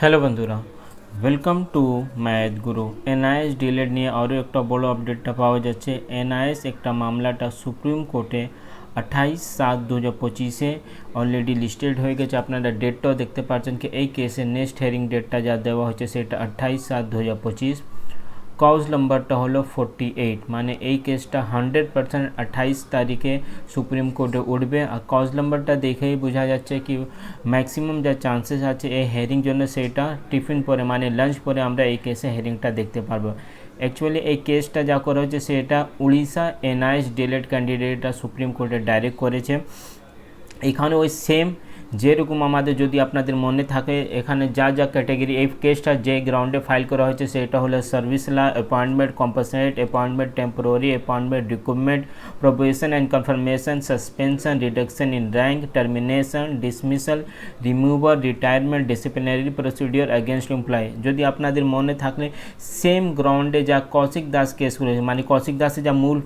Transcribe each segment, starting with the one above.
Hello বন্ধুরা welcome to math guru. NIOS DElEd নিয়ে আরও একটা বড় আপডেটটা পাওয়া যাচ্ছে। এনআইএস একটা মামলাটা সুপ্রিম কোর্টে আঠাইশ সাত দু হাজার পঁচিশে অলরেডি লিস্টেড হয়ে গেছে। আপনারা ডেটটাও দেখতে পাচ্ছেন কি এই কেসে নেক্সট হেয়ারিং ডেটটা যা দেওয়া হচ্ছে সেটা আঠাইশ সাত দু হাজার পঁচিশ। কজ নাম্বারটা হলো ফোরটি এইট মানে এই কেসটা হান্ড্রেড পার্সেন্ট আঠাইশ তারিখে সুপ্রিম কোর্টে উঠবে। আর কজ নাম্বারটা দেখেই বোঝা যাচ্ছে কি ম্যাক্সিমাম যা চান্সেস আছে এই হেয়ারিং জন্য সেটা টিফিন পরে মানে লাঞ্চ পরে আমরা এই কেসে হেয়ারিংটা দেখতে পারব। অ্যাকচুয়ালি এই কেসটা যা করা হচ্ছে সেটা উড়িষ্যা এনআইএস ডিলেট ক্যান্ডিডেটরা সুপ্রিম কোর্টে ডাইরেক্ট করেছে। এখানে ওই সেম যেরকম আমাদের যদি আপনাদের মনে থাকে, এখানে যা যা ক্যাটাগরি এই কেসটা যে গ্রাউন্ডে ফাইল করা হয়েছে, সেটা হলো সার্ভিস লা appointment compassionate appointment temporary appointment recruitment probation and confirmation suspension reduction in rank termination dismissal removal retirement disciplinary procedure against employee যদি আপনাদের মনে থাকলে সেম গ্রাউন্ডে যা কৌশিক দাস কেস করেছে মানে কৌশিক দাসের যা মূল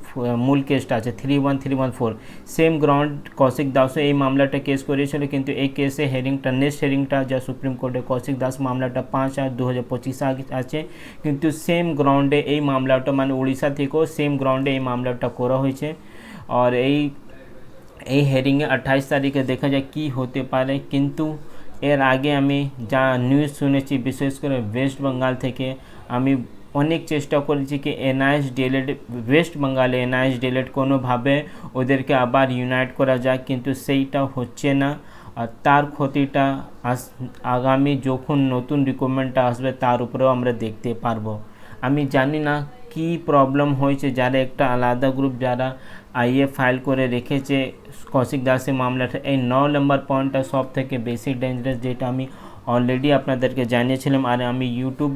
মূল কেসটা আছে three one three one four same ground Kaushik দাসও এই মামলাটা কেস করেছিল, কিন্তু এই কেসে হেয়ারিংটা নেক্সট হেয়ারিংটা যা সুপ্রিম কোর্টে কৌশিক দাস মামলাটা পাঁচ আট দু হাজার পঁচিশ আছে কিন্তু সেম গ্রাউন্ডে এই মামলাটা মানে উড়িষ্যা থেকেও সেম গ্রাউন্ডে এই মামলাটা করা হয়েছে আর এই এই হেয়ারিংয়ে আঠাইশ তারিখে দেখা যায় কি হতে পারে কিন্তু এর আগে আমি যা নিউজ শুনেছি বিশেষ করে ওয়েস্ট বেঙ্গল থেকে আমি অনেক চেষ্টা করেছি কি এনআইএস ডিএলএড ওয়েস্ট বেঙ্গলে এনআইএস ডিএলএড কোনোভাবে ওদেরকে আবার ইউনাইট করা যায় কিন্তু সেইটা হচ্ছে না আর তার ক্ষতিটা আস, আগামী যখন নতুন রিক্রুটমেন্টটা আসবে, তার উপরেও আমরা দেখতে পারব। আমি জানি না কি প্রবলেম হয়েছে, যারা একটা আলাদা গ্রুপ যারা আইএ ফাইল করে রেখেছে, কৌশিক দাসের মামলাটা, এই ন নম্বর পয়েন্টটা সব থেকে বেশি ডেঞ্জারাস যেটা আমি অলরেডি আপনাদেরকে জানিয়েছিলাম। আর আমি ইউটিউব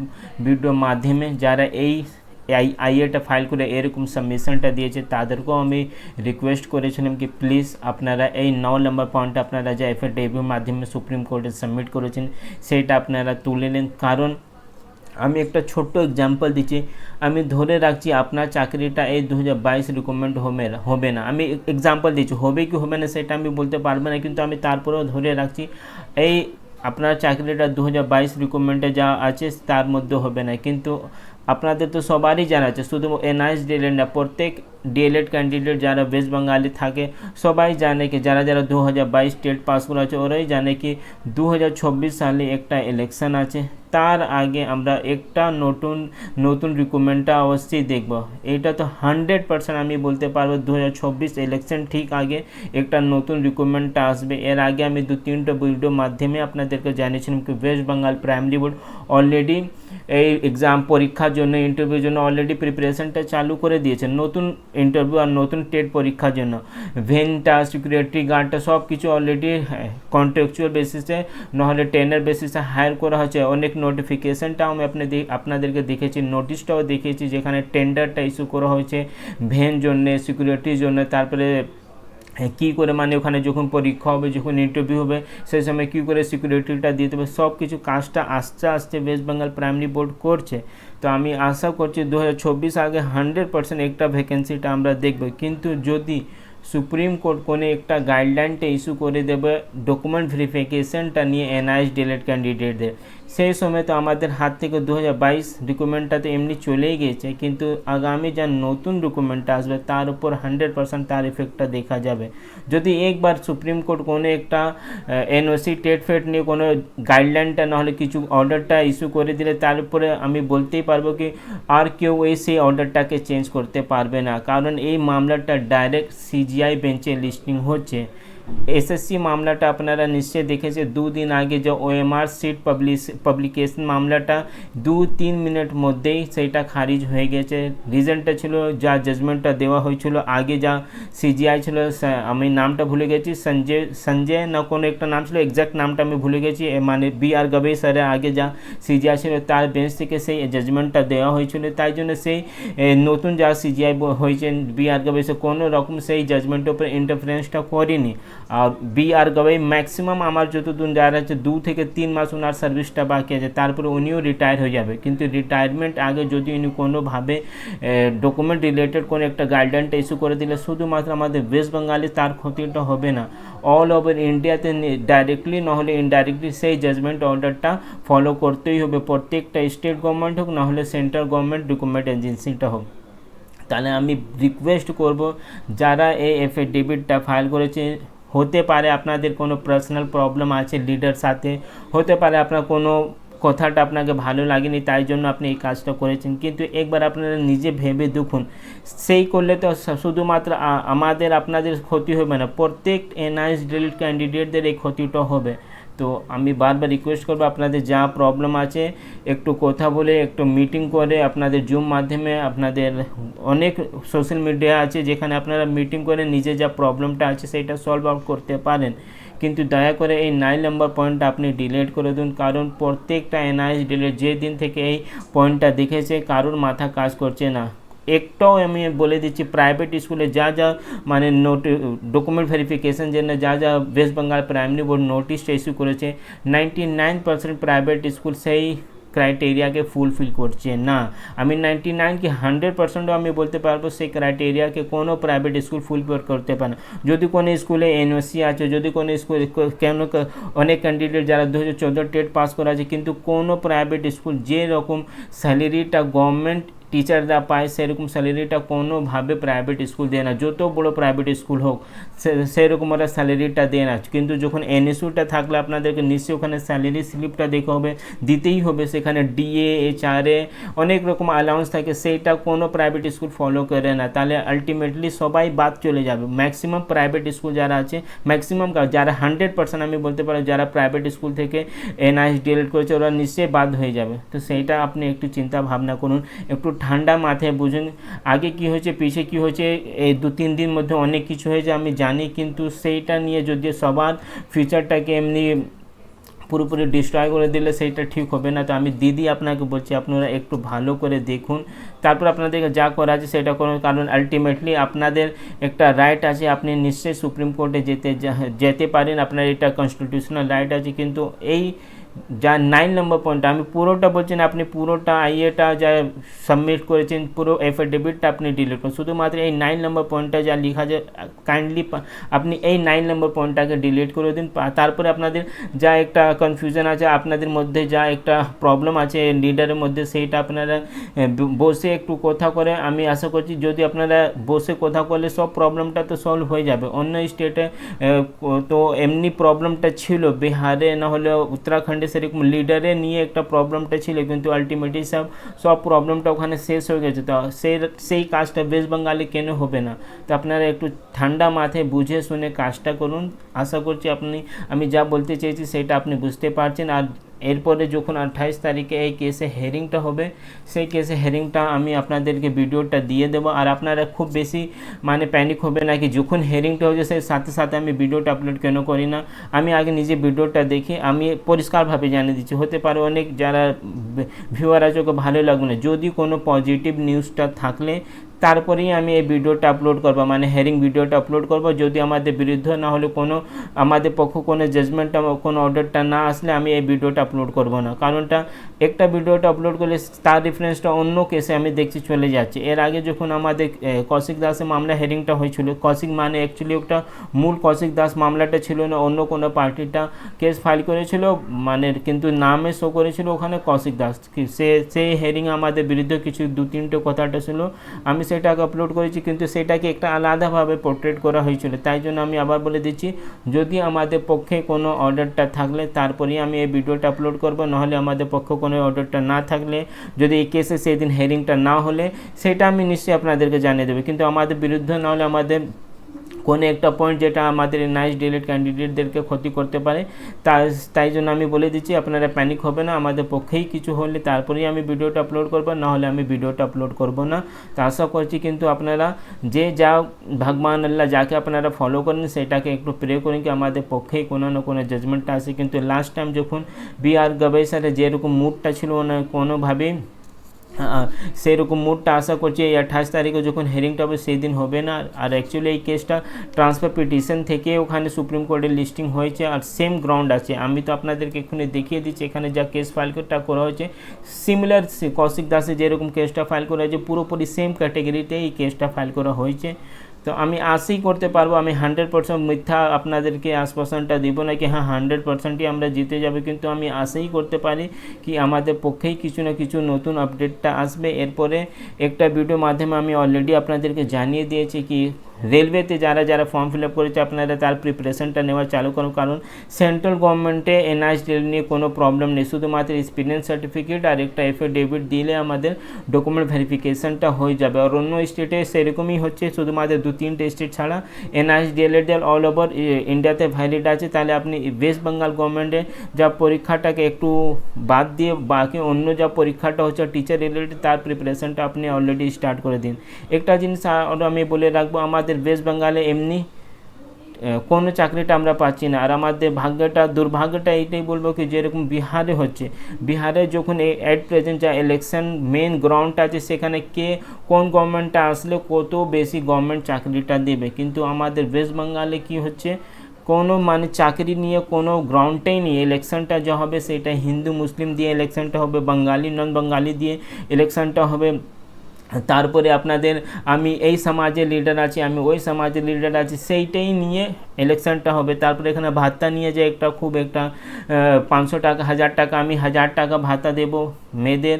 ভিডিওর মাধ্যমে যারা এই আইএটা ফাইল করে এরকম সাবমিশনটা দিয়েছে, তাদেরকেও আমি রিকোয়েস্ট করেছিলাম কি প্লিজ আপনারা এই ন নম্বর পয়েন্টটা আপনারা যে এফএডেভির মাধ্যমে সুপ্রিম কোর্টে সাবমিট করেছেন, সেটা আপনারা তুলে নেন। কারণ আমি একটা ছোট্ট এক্সাম্পল দিচ্ছি, আমি ধরে রাখছি আপনার চাকরিটা এই দু হাজার বাইশ রিকমেন্ড হবে না হবে না। আমি এক্সাম্পল দিচ্ছি, হবে কি হবে না সেটা আমি বলতে পারব না, কিন্তু আমি তারপরেও ধরে রাখছি, এই আপনার চাকরিটা দু হাজার বাইশ রিকমেন্ডে যা আছে তার মধ্যে হবে না। কিন্তু আপনাদের তো সবারই জানা আছে শুধু এনআইএস ডিএলএড না, প্রত্যেক ডিএলএড ক্যান্ডিডেট যারা ওয়েস্ট বেঙ্গালে থাকে, সবাই জানে কি, যারা যারা দু হাজার বাইশ টেট পাস করা আছে ওরাই জানে কি দু হাজার চব্বিশ সালে একটা ইলেকশন আছে। তার আগে আমরা একটা নতুন নতুন রিক্রুটমেন্টটা অবশ্যই দেখব। এটা তো হান্ড্রেড পার্সেন্ট আমি বলতে পারব দু হাজার চব্বিশ ইলেকশন ঠিক আগে একটা নতুন রিক্রুটমেন্টটা আসবে। এর আগে আমি দু তিনটা ভিডিওর মাধ্যমে আপনাদেরকে জানিয়েছিলাম কি West Bengal primary board already এই এক্সাম পরীক্ষার জন্য ইন্টারভিউর জন্য অলরেডি প্রিপারেশনটা চালু করে দিয়েছে। নতুন ইন্টারভিউ আর নতুন টেট পরীক্ষার জন্য। ভেনটা সিকিউরিটি গার্ডটা সব কিছু অলরেডি কন্ট্রাকচুয়াল বেসিসে নাহলে টেনের বেসিসে হায়ার করা হচ্ছে অনেক নোটিফিকেশানটাও আমি আপনি আপনাদেরকে দেখেছি নোটিশটাও দেখেছি যেখানে টেন্ডারটা ইস্যু করা হয়েছে ভেন জন্যে সিকিউরিটির জন্য, তারপরে কী করে মানে ওখানে যখন পরীক্ষা হবে, যখন ইন্টারভিউ হবে, সেই সময় কী করে সিকিউরিটিটা দিতে হবে সব কিছু কাজটা আস্তে আস্তে ওয়েস্ট বেঙ্গল প্রাইমারি বোর্ড করছে। তো আমি আশা করছি দু হাজার চব্বিশ আগে হান্ড্রেড পার্সেন্ট একটা ভ্যাকেন্সিটা আমরা দেখব। কিন্তু যদি সুপ্রিম কোর্ট কোনো একটা গাইডলাইনটা ইস্যু করে দেবে ডকুমেন্ট ভেরিফিকেশনটা নিয়ে এনআইএস ডিলেট ক্যান্ডিডেটদের সেই সময় তো আমাদের হাত থেকে দু হাজার বাইশ ডকুমেন্টটা তো এমনি চলেই গেছে কিন্তু আগামী যা নতুন ডকুমেন্টটা আসবে, তার উপর হান্ড্রেড পার্সেন্ট তার ইফেক্টটা দেখা যাবে। যদি একবার সুপ্রিম কোর্ট কোনো একটা এনওসি টেট ফেট নিয়ে কোনো গাইডলাইনটা নাহলে কিছু অর্ডারটা ইস্যু করে দিলে, তার উপরে আমি বলতেই পারব কি, আর কেউ এই সেই অর্ডারটাকে চেঞ্জ করতে পারবে না। কারণ এই মামলাটা ডাইরেক্ট সিজিআই বেঞ্চে লিস্টিং হচ্ছে। এসএসসি মামলাটা আপনারা নিশ্চয়ই দেখেছে দুদিন আগে যে ওএমআর সিট পাবলিশ পাবলিকেশন মামলাটা দু তিন মিনিট মধ্যেই সেইটা খারিজ হয়ে গেছে। রিজনটা ছিল, যা জাজমেন্টটা দেওয়া হয়েছিল, আগে যা সিজিআই ছিল আমি নামটা ভুলে গেছি। সঞ্জয় সঞ্জয় না কোনো একটা নাম ছিল এক্স্যাক্ট নামটা আমি ভুলে গেছি। মানে বি আর গবে স্যারের আগে যা সিজিআই ছিল, তার বেঞ্চ থেকে সেই জাজমেন্টটা দেওয়া হয়েছিল। তাই জন্য সেই নতুন যা সিজিআই হয়েছে বি আর গবে কোনো রকম সেই জাজমেন্টের উপরে ইন্টারফারেন্সটা করেনি। বি আর গবাই ম্যাক্সিমাম আমার যতদূর যারা আছে, দু থেকে তিন মাস ওনার সার্ভিসটা বাকি আছে, তারপরে উনিও রিটায়ার হয়ে যাবে। কিন্তু রিটায়ারমেন্ট আগে যদি উনি কোনোভাবে ডকুমেন্ট রিলেটেড কোনো একটা গাইডলাইনটা ইস্যু করে দিলে, শুধুমাত্র আমাদের ওয়েস্ট বেঙ্গলে তার ক্ষতিটা হবে না। অল ওভার ইন্ডিয়াতে ডাইরেক্টলি নাহলে ইনডাইরেক্টলি সেই জাজমেন্ট অর্ডারটা ফলো করতেই হবে। প্রত্যেকটা স্টেট গভর্নমেন্ট হোক, নাহলে সেন্ট্রাল গভর্নমেন্ট রিক্রুটমেন্ট এজেন্সিটা হোক। তাহলে আমি রিকোয়েস্ট করব, যারা এই এফিডেভিটটা ফাইল করেছে হতে পারে আপনাদের কোনো পার্সোনাল প্রবলেম আছে লিডার সাথে, হতে পারে আপনার কোনো কথাটা আপনাকে ভালো লাগেনি, তাই জন্য আপনি এই কাজটা করেছেন। কিন্তু একবার আপনারা নিজে ভেবে দেখুন, সেই করলে তো শুধুমাত্র আমাদের আপনাদের ক্ষতি হবে না, প্রত্যেক এনআইএস ডিলিট ক্যান্ডিডেটদের এই ক্ষতিটা হবে। তো আমি বারবার রিকোয়েস্ট করব আপনাদের যা প্রবলেম আছে, একটু কথা বলে, একটু মিটিং করে আপনাদের জুম মাধ্যমে আপনাদের অনেক সোশ্যাল মিডিয়া আছে যেখানে আপনারা মিটিং করে নিজে যা প্রবলেমটা আছে সেটা সলভ আউট করতে পারেন। কিন্তু দয়া করে এই নাইন নাম্বার পয়েন্টটা আপনি ডিলিট করে দিন, কারণ প্রত্যেকটা এনআইএস ডিলিট যে দিন থেকে এই পয়েন্টটা দেখেছে, কারোর মাথা কাজ করছে না। একটাও আমি বলে দিচ্ছি প্রাইভেট স্কুলে যা যা মানে নোটি ডকুমেন্ট ভেরিফিকেশন জন্য যা যা ওয়েস্ট বেঙ্গল প্রাইমারি বোর্ড নোটিশটা ইস্যু করেছে ninety nine percent private school সেই ক্রাইটেরিয়াকে ফুলফিল করছে না। আমি নাইনটি নাইন কি হান্ড্রেড পার্সেন্টও আমি বলতে পারব সেই ক্রাইটেরিয়াকে কোনো প্রাইভেট স্কুল ফুলফিল করতে পারে না। যদি কোনো স্কুলে এনওসি আছে, যদি কোনো স্কুল কেন অনেক ক্যান্ডিডেট যারা দু হাজার চোদ্দ টেট পাস করা আছে কিন্তু কোনো প্রাইভেট স্কুল যেরকম স্যালারিটা গভর্নমেন্ট টিচাররা পায়, সেরকম স্যালারিটা কোনোভাবে প্রাইভেট স্কুল দেয় না। যত বড় প্রাইভেট স্কুল হোক সেরকম ওরা স্যালারিটা দেয় না। কিন্তু যখন এনএসইউটা থাকলে আপনাদেরকে নিশ্চয়ই ওখানে স্যালারি স্লিপটা দেখে হবে, দিতেই হবে। সেখানে ডিএ এইচআরএ অনেক রকম অ্যালাউন্স থাকে, সেইটা কোনো প্রাইভেট স্কুল ফলো করে না। তাহলে আলটিমেটলি সবাই বাদ চলে যাবে। ম্যাক্সিমাম প্রাইভেট স্কুল যারা আছে ম্যাক্সিমাম যারা হান্ড্রেড পার্সেন্ট আমি বলতে পারি, যারা প্রাইভেট স্কুল থেকে এনআইএস ডিএলএড করেছে, ওরা নিশ্চয়ই বাদ হয়ে যাবে। তো সেইটা আপনি একটু চিন্তা ভাবনা করুন, একটু ঠান্ডা মাথায় বুঝুন। আগে কি হয়েছে, পিছে কি হয়েছে, এই দু তিন দিন মধ্যে অনেক কিছু হয়েছে, আমি জানি, কিন্তু সেইটা নিয়ে যদি সবার ফিউচারটাকে এমনি পুরোপুরি ডিস্ট্রয় করে দিলে সেইটা ঠিক হবে না। তো আমি দিদি আপনাকে বলছি, আপনারা একটু ভালো করে দেখুন। তারপর আপনাদেরকে যা করা আছে সেটা করুন, কারণ আলটিমেটলি আপনাদের একটা রাইট আছে, আপনি নিশ্চয়ই সুপ্রিম কোর্টে যেতে যেতে পারেন, আপনার এটা কনস্টিটিউশনাল রাইট আছে, কিন্তু এই যা নাইন নম্বর পয়েন্ট আমি পুরোটা বলছেন আপনি পুরোটা আইএটা যা সাবমিট করেছেন, পুরো এফিডেভিটটা আপনি ডিলিট করুন। শুধুমাত্র এই নাইন নম্বর পয়েন্টটা যা লেখা যায় কাইন্ডলি আপনি এই নাইন নম্বর পয়েন্টটাকে ডিলিট করে দিন তারপরে আপনাদের যা একটা কনফিউশন আছে, আপনাদের মধ্যে যা একটা প্রবলেম আছে লিডারের মধ্যে, সেইটা আপনারা বসে একটু কথা করে, আমি আশা করছি যদি আপনারা বসে কথা করলে সব প্রবলেমটা তো সলভ হয়ে যাবে। অন্য স্টেটে তো এমনি প্রবলেমটা ছিল, বিহারে না হলে উত্তরাখণ্ডে মাইন্ডে সেরকম লিডারে নিয়ে একটা প্রবলেমটা ছিল, কিন্তু আলটিমেটলি সব সব প্রবলেমটা ওখানে শেষ হয়ে গেছে। তো সেই সেই কাজটা ওয়েস্ট বেঙ্গলে কেন হবে না? তো আপনারা একটু ঠান্ডা মাথায় বুঝে শুনে কাজটা করুন। আশা করছি আপনি, আমি যা বলতে চেয়েছি সেটা আপনি বুঝতে পারছেন। আর এরপরে যখন আঠাইশ তারিখে এই কেসে হেরিংটা হবে, সেই কেসে হেরিংটা আমি আপনাদেরকে ভিডিওটা দিয়ে দেবো। আর আপনারা খুব বেশি মানে প্যানিক হবে না কি, যখন হেরিংটা হচ্ছে সেই সাথে সাথে আমি ভিডিওটা আপলোড কেন করি না? আমি আগে নিজে ভিডিওটা দেখি, আমি পরিষ্কারভাবে জানিয়ে দিচ্ছি। হতে পারে অনেক যারা ভিউয়ার আছে, ওকে ভালো লাগবে না। যদি কোনো পজিটিভ নিউজটা থাকলে তারপরেই আমি এই ভিডিওটা আপলোড করব মানে হেয়ারিং ভিডিওটা আপলোড করব। যদি আমাদের বিরুদ্ধে না হলে কোনো, আমাদের পক্ষ কোনো জাজমেন্টটা কোনো অর্ডারটা না আসলে আমি এই ভিডিওটা আপলোড করব না। কারণটা একটা ভিডিওটা আপলোড করলে তার রেফারেন্সটা অন্য কেসে আমি দেখছি চলে যাচ্ছে। এর আগে যখন আমাদের কৌশিক দাসের মামলা হেয়ারিংটা হয়েছিল, কৌশিক মানে অ্যাকচুয়ালি একটা মূল কৌশিক দাস মামলাটা ছিল না, অন্য কোনো পার্টিটা কেস ফাইল করেছিল মানে কিন্তু নামে শো করেছিল ওখানে কৌশিক দাস। সে সেই হেয়ারিং আমাদের বিরুদ্ধে কিছু দু, তিনটে কথাটা ছিল, আমি সেটাকে আপলোড করেছি, কিন্তু সেটাকে একটা আলাদাভাবে পোর্ট্রেট করা হয়েছিল। তাই জন্য আমি আবার বলে দিচ্ছি, যদি আমাদের পক্ষে কোনো অর্ডারটা থাকলে তারপরেই আমি এই ভিডিওটা আপলোড করব, নাহলে আমাদের পক্ষে কোনো অর্ডারটা না থাকলে, যদি এই কেসে সেদিন হেয়ারিংটা না হলে, সেটা আমি নিশ্চয়ই আপনাদেরকে জানিয়ে দেবো। কিন্তু আমাদের বিরুদ্ধে না হলে আমাদের কোনো একটা পয়েন্ট যেটা আমাদের নাইস ডিলেট ক্যান্ডিডেটদেরকে ক্ষতি করতে পারে তাই তাই জন্য আমি বলে দিচ্ছি, আপনারা প্যানিক হবে না, আমাদের পক্ষেই কিছু হলে তারপরেই আমি ভিডিওটা আপলোড করব, নাহলে আমি ভিডিওটা আপলোড করব না। তো আশা করছি কিন্তু আপনারা যে যা ভগবান আল্লাহ যাকে আপনারা ফলো করেন, সেটাকে একটু প্রে করেন কি আমাদের পক্ষেই কোনো না কোনো জাজমেন্টটা আসে। কিন্তু লাস্ট টাইম যখন বি আর গবেষারে যেরকম মুডটা ছিল না কোনোভাবেই সেরকম মুডটা আশা করছি এই আঠাশ তারিখে যখন হেয়ারিংটা হবে সেই দিন হবে না। আর অ্যাকচুয়ালি এই কেসটা ট্রান্সফার পিটিশন থেকে ওখানে সুপ্রিম কোর্টে লিস্টিং হয়েছে আর সেম গ্রাউন্ড আছে। আমি তো আপনাদেরকে এখানে দেখিয়ে দিচ্ছি, এখানে যা কেস ফাইলটা করা হয়েছে সিমিলার কৌশিক দাসে যেরকম কেসটা ফাইল করা হয়েছে, পুরোপুরি সেম ক্যাটেগরিতে এই কেসটা ফাইল করা হয়েছে। তো আমি আশাই করতে পারব, আমি হান্ড্রেড পার্সেন্ট মিথ্যা আপনাদেরকে আশ্বাসনটা দিব না কি হ্যাঁ হান্ড্রেড পার্সেন্টই আমরা জিতে যাবে, কিন্তু আমি আশাই করতে পারি কি আমাদের পক্ষেই কিছু না কিছু নতুন আপডেটটা আসবে। এরপরে একটা ভিডিও মাধ্যমে আমি অলরেডি আপনাদেরকে জানিয়ে দিয়েছি কি রেলওয়েতে যারা যারা ফর্ম ফিল আপ করেছে, আপনারা তার প্রিপারেশনটা নেওয়া চালু করুন। কারণ সেন্ট্রাল গভর্নমেন্টে এনআইএসডিএল নিয়ে কোনো প্রবলেম নেই। শুধুমাত্র এক্সপিরিয়েন্স সার্টিফিকেট আর একটা এফিডেভিট দিলে আমাদের ডকুমেন্ট ভেরিফিকেশনটা হয়ে যাবে। আর অন্য স্টেটে সেরকমই হচ্ছে। শুধুমাত্র দু তিনটে স্টেট ছাড়া এনআইএসডিএল অল ওভার ইন্ডিয়াতে ভ্যালিড আছে। তাহলে আপনি ওয়েস্ট বেঙ্গল গভর্নমেন্টে যা পরীক্ষাটাকে একটু বাদ দিয়ে বাকি অন্য যা পরীক্ষাটা হচ্ছে টিচার রিলেটেড তার প্রিপারেশনটা আপনি অলরেডি স্টার্ট করে দিন। একটা জিনিস আমি বলে রাখব। আমাদের ওয়েস্ট বেঙ্গলে এমনি কোনো চাকরিটা আমরা পাচ্ছি না। আর আমাদের ভাগ্যটা, দুর্ভাগ্যটা এইটাই বলব কি, যেরকম বিহারে হচ্ছে। বিহারে যখন এই অ্যাট প্রেজেন্ট যা ইলেকশন মেন গ্রাউন্ডটা আছে, সেখানে কে কোন গভর্নমেন্টটা আসলে কত বেশি গভর্নমেন্ট চাকরিটা দেবে। কিন্তু আমাদের ওয়েস্ট বেঙ্গলে কী হচ্ছে, কোনো মানে চাকরি নিয়ে কোনো গ্রাউন্ডটাই নেই। ইলেকশনটা যা হবে, সেটা হিন্দু, মুসলিম দিয়ে ইলেকশনটা হবে, বাঙালি নন বাঙালি দিয়ে ইলেকশনটা হবে। তারপরে আপনাদের আমি এই সমাজের লিডার আছি, আমি ওই সমাজের লিডার আছি, সেইটাই নিয়ে ইলেকশনটা হবে। তারপরে এখানে ভাতা নিয়ে যে একটা খুব একটা পাঁচশো টাকা, হাজার টাকা, আমি হাজার টাকা ভাতা দেব মেয়েদের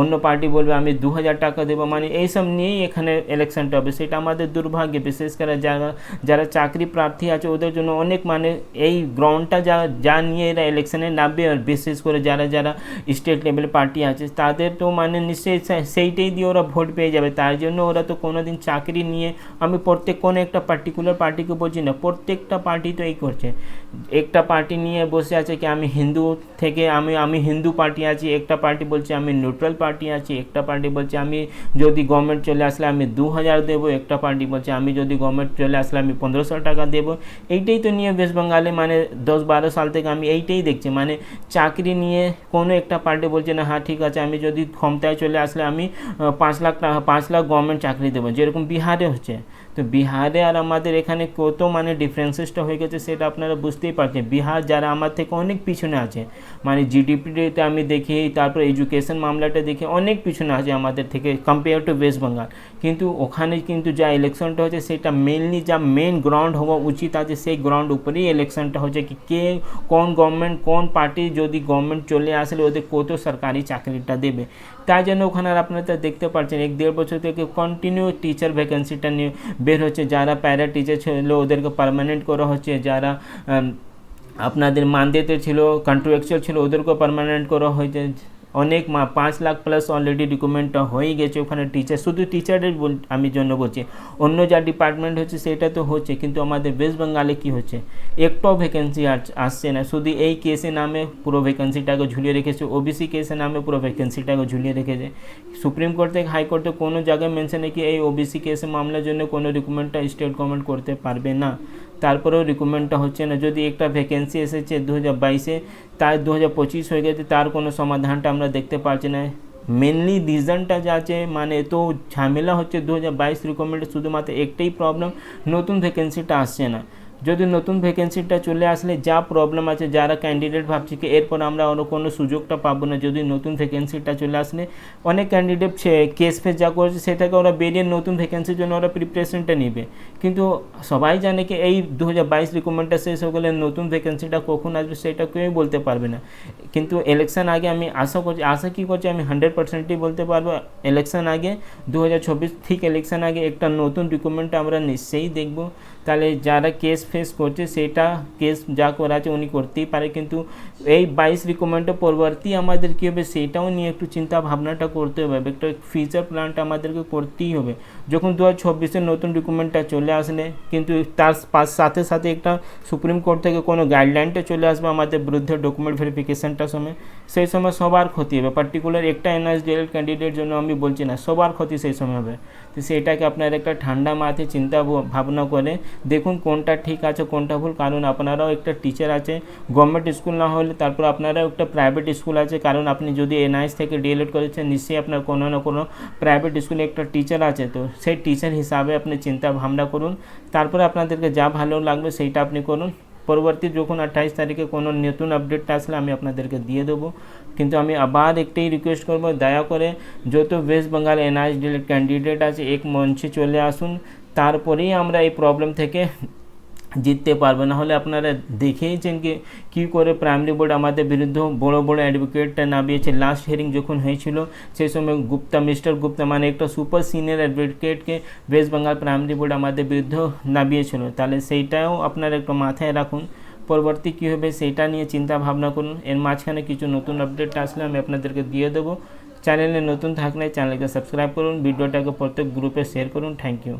অন্য পার্টি বলবে আমি দু হাজার টাকা দেবো। মানে এইসব নিয়েই এখানে ইলেকশনটা হবে। সেটা আমাদের দুর্ভাগ্য, বিশেষ করে যারা যারা চাকরি প্রার্থী আছে, ওদের জন্য অনেক মানে এই গ্রাউন্ডটা যা যা নিয়ে এরা ইলেকশনে নামবে। আর বিশেষ করে যারা যারা স্টেট লেভেল পার্টি আছে, তাদের তো মানে নিশ্চয়ই সেইটাই দিয়ে ওরা পেয়ে যাবে। তার জন্য ওরা তো কোনো দিন চাকরি নিয়ে, আমি প্রত্যেক কোনো একটা পার্টিকুলার পার্টিকে বলছি না, প্রত্যেকটা পার্টি তো এই করছে। একটা পার্টি নিয়ে বসে আছে কি আমি হিন্দু থেকে, আমি আমি হিন্দু পার্টি আছি, একটা পার্টি বলছে আমি নিউট্রাল পার্টি আছি, একটা পার্টি বলছে আমি যদি গভর্নমেন্ট চলে আসলে আমি দু হাজার দেবো, একটা পার্টি বলছে আমি যদি গভর্নমেন্ট চলে আসলে আমি পনেরোশো টাকা দেবো। এইটাই তো নিয়ে ওয়েস্ট বেঙ্গলে মানে দশ বারো সাল থেকে আমি এইটাই দেখছি। মানে চাকরি নিয়ে কোনো একটা পার্টি বলছে না হ্যাঁ ঠিক আছে, আমি যদি ক্ষমতায় চলে আসলে আমি পাঁচ লাখ টাকা পাঁচ লাখ গভর্নমেন্ট চাকরি দেবো যেরকম বিহারে হচ্ছে। তো বিহারে আর আমাদের এখানে কত মানে ডিফারেন্সেসটা হয়ে গেছে সেটা আপনারা বুঝতেই পারছেন। বিহার যারা আমার থেকে অনেক পিছনে আছে মানে জিডিপিতে আমি দেখি, তারপর এডুকেশন মামলাটা দেখি, অনেক পিছনে আছে আমাদের থেকে কম্পেয়ার টু ওয়েস্ট বেঙ্গল কিন্তু ওখানে কিন্তু যা ইলেকশনটা হচ্ছে সেটা মেনলি যা মেন গ্রাউন্ড হওয়া উচিত আছে, সেই গ্রাউন্ড উপরেই ইলেকশনটা হচ্ছে কি কে, কোন গভর্নমেন্ট কোন পার্টি যদি গভর্নমেন্ট চলে আসলে ওদের কত সরকারি চাকরিটা দেবে। তাই জন্য ওখানে আর আপনারা দেখতে পাচ্ছেন, এক দেড় বছর থেকে কন্টিনিউ টিচার ভ্যাকেন্সিটা নিয়ে বের হচ্ছে, যারা প্যারা টিচার ছিল ওদেরকে পারমানেন্ট করা হচ্ছে, যারা আপনাদের মানদেতে ছিল কন্ট্রাকচুয়াল ছিল, ওদেরকেও পারমানেন্ট করা হয়েছে। অনেক মা, পাঁচ লাখ প্লাস অলরেডি রিক্রুটমেন্টটা হয়ে গেছে ওখানে টিচার শুধু টিচারের আমি জন্য বলছি। অন্য যা ডিপার্টমেন্ট হচ্ছে সেটা তো হচ্ছে, কিন্তু আমাদের ওয়েস্ট বেঙ্গলে কী হচ্ছে? একটাও ভ্যাকেন্সি আসছে না। শুধু এই কেসে নামে পুরো ভ্যাকেন্সিটাকে ঝুলিয়ে রেখেছে ওবিসি কেসে নামে পুরো ভ্যাকেন্সিটাকে ঝুলিয়ে রেখেছে। সুপ্রিম কোর্ট থেকে হাইকোর্টে কোনো জায়গায় মেনশন নেই কি এই ওবিসি কেসে মামলার জন্য কোনো রিক্রুটমেন্টটা স্টেট গভর্নমেন্ট করতে পারবে না? তারপরেও রিক্রুটমেন্টটা হচ্ছে না। যদি একটা ভ্যাকেন্সি এসেছে দু হাজার বাইশে তার দু হাজার পঁচিশ হয়ে গেছে, তার কোনো সমাধানটা আমরা দেখতে পাচ্ছি না। মেনলি রিজনটা আছে মানে এত ঝামেলা হচ্ছে দু হাজার বাইশ রিক্রুটমেন্টে শুধুমাত্র একটাই প্রবলেম নতুন ভ্যাকেন্সিটা আসছে না। যদি নতুন ভ্যাকেন্সিটা চলে আসলে যা প্রবলেম আছে, যারা ক্যান্ডিডেট ভাবছে কি, এরপর আমরা অন্য কোনো সুযোগটা পাবো না। যদি নতুন ভ্যাকেন্সিটা চলে আসলে অনেক ক্যান্ডিডেট কেস ফেস যা করেছে, সেটাকে ওরা বেরিয়ে নতুন ভ্যাকেন্সির জন্য ওরা প্রিপারেশনটা নেবে। কিন্তু সবাই জানে কি, এই দু হাজার বাইশ রিক্রুটমেন্টটা শেষ হয়ে গেলে নতুন ভ্যাকেন্সিটা কখন আসবে, সেটা কেউই বলতে পারবে না। কিন্তু ইলেকশন আগে আমি আশা করছি, আশা কী করছি, আমি হান্ড্রেড পার্সেন্টই বলতে পারব। ইলেকশন আগে দু হাজার চব্বিশ ঠিক ইলেকশন আগে একটা নতুন রিক্রুটমেন্ট আমরা নিশ্চয়ই দেখব। তাহলে যারা কেস ফেস করছে, সেটা কেস যা করা আছে উনি করতেই পারে। কিন্তু এই বাইশ রিকমেন্ডের পরবর্তী আমাদের কী হবে, সেটাও নিয়ে একটু চিন্তা ভাবনাটা করতে হবে। একটা ফিউচার প্ল্যানটা আমাদেরকে করতেই হবে। যখন দু হাজার নতুন রিকমেন্ডটা চলে আসলে, কিন্তু তার সাথে সাথে একটা সুপ্রিম কোর্ট থেকে কোনো গাইডলাইনটা চলে আসবে আমাদের বিরুদ্ধে ডকুমেন্ট ভেরিফিকেশানটার সময়। সেই সময় সবার ক্ষতি হবে। পার্টিকুলার একটা এনআইএসডিএল ক্যান্ডিডেট জন্য আমি বলছি না, সবার ক্ষতি সেই সময় হবে। তো সেটাকে আপনার একটা ঠান্ডা মাথায় চিন্তা ভাবনা করে দেখুন কোনটা ঠিক আছে, কোনটা ভুল। কারণ আপনারাও একটা টিচার আছে গভর্নমেন্ট স্কুল না হলে তারপর আপনারাও একটা প্রাইভেট স্কুল আছে। কারণ আপনি যদি এনআইএস থেকে ডিএলএড করেছেন, নিশ্চয়ই আপনার কোনো না কোনো প্রাইভেট স্কুলে একটা টিচার আছে। তো সেই টিচার হিসাবে আপনি চিন্তা ভাবনা করুন। তারপরে আপনাদেরকে যা ভালো লাগবে, সেইটা আপনি করুন। পরবর্তী যখন আঠাইশ তারিখে কোনো নতুন আপডেটটা আসলে আমি আপনাদেরকে দিয়ে দেবো। কিন্তু আমি আবার একটাই রিকোয়েস্ট করব, দয়া করে যত West Bengal NIS DElEd candidate আছে, এক মঞ্চে চলে আসুন। তারপরেই আমরা এই প্রবলেম থেকে জিততে পারব। না হলে আপনারা দেখেইছেন কি, কী করে প্রাইমারি বোর্ড আমাদের বিরুদ্ধে বড় বড় অ্যাডভোকেটটা নামিয়েছে। লাস্ট হিয়ারিং যখন হয়েছিল, সেই সময় গুপ্তা মিস্টার গুপ্তা মানে একটা সুপার সিনিয়র অ্যাডভোকেটকে ওয়েস্ট বেঙ্গল প্রাইমারি বোর্ড আমাদের বিরুদ্ধে নামিয়েছিল। তাহলে সেইটাও আপনারা একটু মাথায় রাখুন। পরবর্তী কী হবে সেইটা নিয়ে চিন্তা ভাবনা করুন। এর মাঝখানে কিছু নতুন আপডেট আসলে আমি আপনাদেরকে দিয়ে দেবো। চ্যানেলে নতুন থাকলে চ্যানেলকে সাবস্ক্রাইব করুন। ভিডিওটাকে প্রত্যেক গ্রুপে শেয়ার করুন। Thank you